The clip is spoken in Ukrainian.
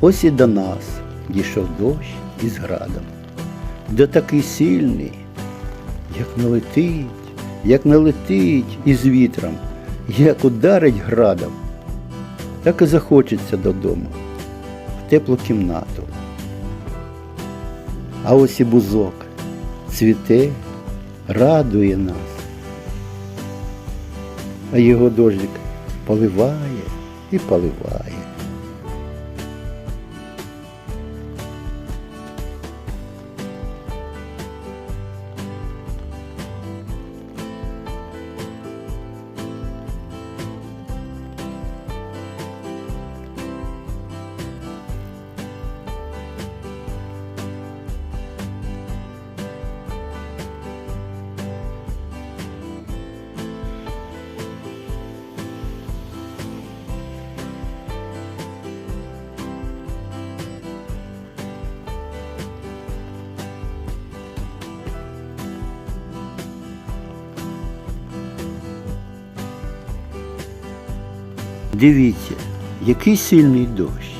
Ось і до нас дійшов дощ із градом. Де такий сильний, як налетить, як налетить із вітром, як ударить градом, так і захочеться додому, в теплу кімнату. А ось і бузок цвіте, радує нас, а його дождик поливає і поливає. Дивіться, який сильний дощ.